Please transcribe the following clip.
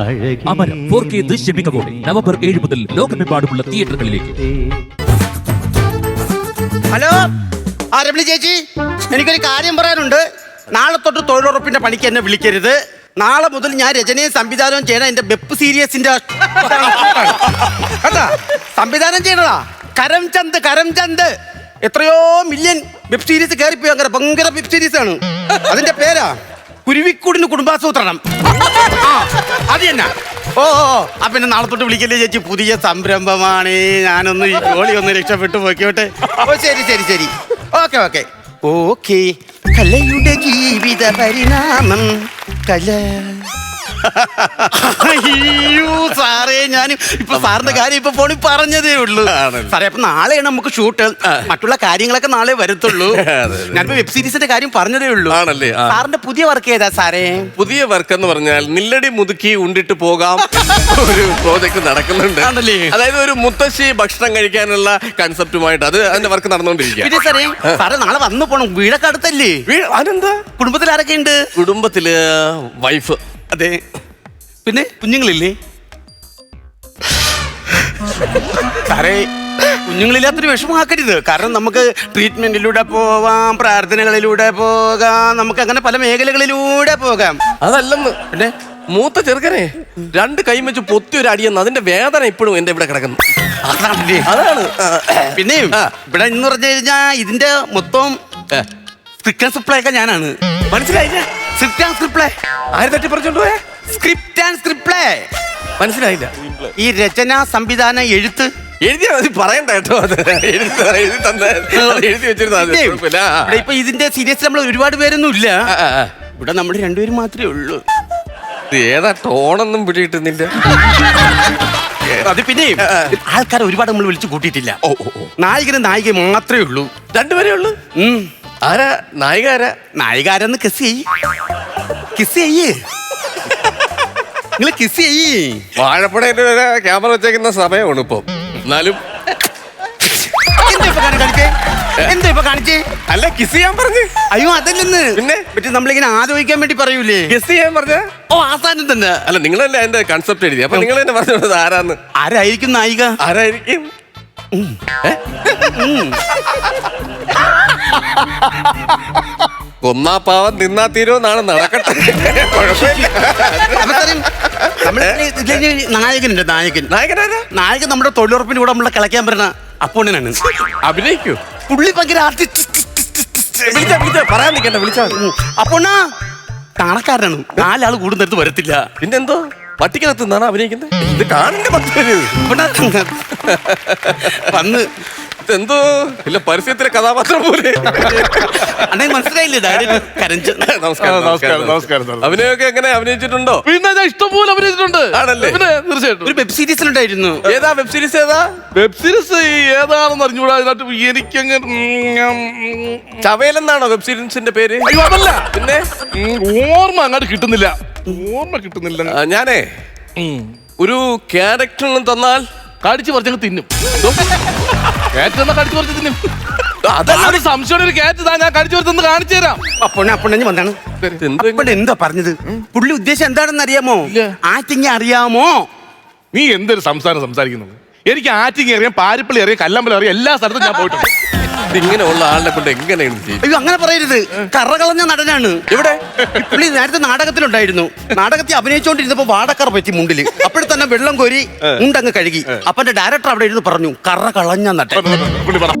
Amaram four K ദൃശ്യമികവോടെ November ഏഴ് മുതൽ ലോകമെമ്പാടുമുള്ള തിയേറ്ററുകളിലേക്ക്. ഹലോ? ആരംഭി ചേച്ചി എനിക്കൊരു കാര്യം പറയാനുണ്ട്. നാളെ തൊട്ട് തൊഴിലുറപ്പിന്റെ പണിക്ക് എന്നെ വിളിക്കരുത്. നാളെ മുതൽ ഞാൻ രചനയും സംവിധാനവും ചെയ്യണ. എന്റെ വെബ് സീരീസിന്റെ കേട്ടാ സംവിധാനം ചെയ്യണതാ. കരംചന്ദ് കരംചന്ദ്. എത്രയോ മില്യൺ വെബ് സീരീസ് കയറിപ്പോയി. അങ്ങനെ ഭയങ്കര വെബ് സീരീസ് ആണ് അതിന്റെ പേരാ? കുരുവിക്കൂടിന് കുടുംബാസൂത്രണം. ആ, അത് തന്നെ. ഓ ഓ. ആ പിന്നെ നാളെ തൊട്ട് വിളിക്കല്ലേ ചേച്ചി? പുതിയ സംരംഭമാണ്. ഞാനൊന്ന് ഈ ജോലി ഒന്ന് രക്ഷപ്പെട്ടു പോയിക്കോട്ടെ. ഓ ശരി ശരി ശരി. Okay okay. ഓക്കെ. കലയുടെ ജീവിത പരിണാമം. കല അയ്യോ സാറേ ഞാൻ ഇപ്പൊ സാറിന്റെ കാര്യം ഇപ്പൊ ഫോണിൽ പറഞ്ഞതേ ഉള്ളൂ. സാറേ അപ്പൊ നാളെയാണ് നമുക്ക് ഷൂട്ട് മറ്റുള്ള കാര്യങ്ങളൊക്കെ നാളെ വരത്തുള്ളൂ. ഞാനിപ്പോ വെബ് സീരീസിന്റെ കാര്യം പറഞ്ഞതേ ഉള്ളൂ. ആണല്ലേ? സാറിന്റെ പുതിയ വർക്ക് ഏതാ സാറേ? പുതിയ വർക്ക് എന്ന് പറഞ്ഞാൽ നില്ലടി മുതുക്കി ഉണ്ടിട്ട് പോകാം. ഒരു പ്രോജക്ട് നടക്കുന്നുണ്ട്? അതായത് ഒരു മുത്തശ്ശി ഭക്ഷണം കഴിക്കാനുള്ള കൺസെപ്റ്റുമായിട്ട് അത് അതിന്റെ വർക്ക് നടന്നുകൊണ്ടിരിക്കുക. പിന്നെ സാറേ സാറേ നാളെ വന്നു പോണം. വീടൊക്കെ അടുത്തല്ലേ? അതെന്താ? കുടുംബത്തിൽ ആരൊക്കെ ഉണ്ട് കുടുംബത്തിൽ വൈഫ് അതെ. പിന്നെ കുഞ്ഞുങ്ങളില്ലേ? സാറേ കുഞ്ഞുങ്ങളില്ലാത്തൊരു വിഷമമാക്കരുത്. കാരണം നമുക്ക് ട്രീറ്റ്മെന്റിലൂടെ പോവാം പ്രാർത്ഥനകളിലൂടെ പോകാം നമുക്ക് അങ്ങനെ പല മേഖലകളിലൂടെ പോകാം. അതല്ലെന്ന്. പിന്നെ? മൂത്ത ചെറുക്കനെ രണ്ട് കൈ വെച്ച് പൊത്തി ഒരു അടിയെന്ന് അതിന്റെ വേദന ഇപ്പോഴും എന്റെ ഇവിടെ കിടക്കുന്നു. അതാണ് അതാണ്. പിന്നെയും പിന്നെ. ഇവിടെ എന്ന് പറഞ്ഞു കഴിഞ്ഞാ ഇതിന്റെ മൊത്തം ഏ, സ്ക്രിപ്റ്റ് ഒക്കെ ഞാനാണ്. മനസ്സിലായില്ല? സ്ക്രിപ്റ്റ് ആൻഡ് സ്ക്രിപ്റ്റ് ആര് തട്ടി പറിച്ചോണ്ട് പോയെ? സ്ക്രിപ്റ്റ് ആൻഡ് സ്ക്രിപ്റ്റ് മനസ്സിലായില്ല. ഈ രചന സംവിധാനം എഴുത്ത്. എഴുതിയാ മതി പറയണ്ട കേട്ടോ അത്. എഴുതി എഴുതി തന്നെ വെച്ചിരുന്നാ ഇപ്പൊ ഇതിന്റെ സീരിയസ് നമ്മൾ ഒരുപാട് പേരൊന്നും ഇല്ല. ഇവിടെ നമ്മൾ രണ്ടുപേരും മാത്രമേ ഉള്ളൂ. ഏതാ ടോണൊന്നും പിടികിട്ടുന്നില്ല? അത് പിന്നെ ആൾക്കാരെ ഒരുപാട് നമ്മൾ വിളിച്ചു കൂട്ടിയിട്ടില്ല. ഓ ഓ ഓ. നായകനും നായിക മാത്രമേ ഉള്ളൂ. രണ്ടുപേരേ ഉള്ളു. ആരാ? നായിക ആരാ? നായിക ആരാന്ന് കിസ് ചെയ്യ്. കിസ് ചെയ്യ്. നിങ്ങൾ കിസ് ചെയ്യ്. വാഴപ്പടയിൽ ക്യാമറ വെച്ചേക്കുന്ന സമയമാണ് ഇപ്പൊ. എന്നാലും എന്താ ഇപ്പൊ കാണി- കാണിച്ചേ? എന്താ ഇപ്പൊ കാണിച്ചേ? അല്ല കിസ് ചെയ്യാൻ പറഞ്ഞു. അയ്യോ അതല്ലെന്ന്. പിന്നെ? നമ്മളിങ്ങനെ ആലോചിക്കാൻ വേണ്ടി പറയൂലേ? കിസ് ചെയ്യാൻ പറഞ്ഞ. ഓ ആസാനം തന്നെ. അല്ല നിങ്ങളല്ലേ അതിന്റെ കൺസെപ്റ്റ് എഴുതി അപ്പൊ നിങ്ങൾ തന്നെ പറഞ്ഞത് ആരാന്ന്. ആരായിരിക്കും നായിക? ആരായിരിക്കും? ഏ? കൊന്നാ പാവം നിന്നാ തീരോ നാളെ നടക്കട്ടെ. കുഴപ്പമില്ല. നായകനുണ്ട് നായകൻ. നായകനാരാ നായകൻ നമ്മുടെ തൊഴിലുറപ്പിന് കൂടെ നമ്മളെ കളിക്കാൻ പറ്റുന്ന അപ്പോണിനാണ് അഭിനയിക്കൂ. പുള്ളി ഭയങ്കര വിളിച്ചാ വിളിച്ചാ പറയാൻ നിൽക്കണ്ട വിളിച്ചാ. മതി. അപ്പോണ കാണക്കാരനാണ് നാലാൾ കൂടുന്നിടത്ത് വരത്തില്ല. പിന്നെന്തോ? പട്ടിക്കകത്ത് നിന്നാണ് അഭിനയിക്കുന്നത്? ഇത് കാണണ്ട വന്ന് ഇതെന്തോ ഇല്ല പരസ്യത്തിലെ കഥാപാത്രം പോലെ. അണ്ണൻ മനസ്സിലായില്ലേ? ഡയറക്റ്റ് കരഞ്ച് നമസ്കാരം നമസ്കാരം നമസ്കാരം. അഭിനയൊക്കെ എങ്ങനെ അഭിനയിച്ചിട്ടുണ്ടോ? പിന്നെ ഞാൻ ഇഷ്ടംപോലെ അഭിനയിച്ചിട്ടുണ്ട്. ആണല്ലേ? പിന്നെ തീർച്ചയായിട്ടും. ഒരു വെബ് സീരീസിലുണ്ടായിരുന്നു ഏതാ വെബ് സീരീസ് ഏതാ? വെബ് സീരീസ് ഏതാണെന്ന് അറിഞ്ഞുകൂടാ? അതിനകത്ത് എനിക്കങ്ങ് ചവയലെന്നാണോ വെബ് സീരീസിന്റെ പേര്? അയ്യോ അതല്ല. പിന്നെ? ഓർമ്മ അങ്ങോട്ട് കിട്ടുന്നില്ല. ഓർമ്മ കിട്ടുന്നില്ല. ഞാനേ. ഒരു ക്യാരക്ടറിനും തന്നാൽ കടിച്ചു പറഞ്ഞങ്ങ് തിന്നും. കാറ്റ് എന്നാ കടിച്ചു പറിച്ച് തിന്നും അതല്ല. ഒരു സംശയം ഒരു കാറ്റ് താ ഞാൻ കടിച്ചു പറിച്ചെന്ന് കാണിച്ചു തരാം. അപ്പോണ അപ്പോണ വന്നാണ്. എന്ത് അപ്പോഴ എന്താ പറഞ്ഞത്? പുള്ളി ഉദ്ദേശം എന്താണെന്ന് അറിയാമോ. ആറ്റിങ് അറിയാമോ? നീ എന്തൊരു സംസാരം സംസാരിക്കുന്നത് എനിക്ക് ആറ്റിങ് അറിയാം പാരിപ്പള്ളി അറിയാം കല്ലമ്പലം അറിയാം എല്ലാ സ്ഥലത്തും ഞാൻ പോയിട്ടുണ്ട്. ഇങ്ങനെയുള്ള ആളിനെ കൊണ്ട് എങ്ങനെയാണ് ചെയ്യും അയ്യോ അങ്ങനെ പറയരുത്. കറകളഞ്ഞ നടനാണ്. എവിടെ? പുള്ളി നേരത്തെ നാടകത്തിലുണ്ടായിരുന്നു. നാടകത്തിൽ അഭിനയിച്ചുകൊണ്ടിരുന്നപ്പോ വാടക്കറ പറ്റി മുണ്ടിൽ. അപ്പോഴും തന്നെ വെള്ളം കോരി മുണ്ടങ്ങ് കഴുകി. അപ്പൊ ഡയറക്ടർ അവിടെ ഇരുന്ന് പറഞ്ഞു കറ കളഞ്ഞ നടൻ. പുള്ളി പറ.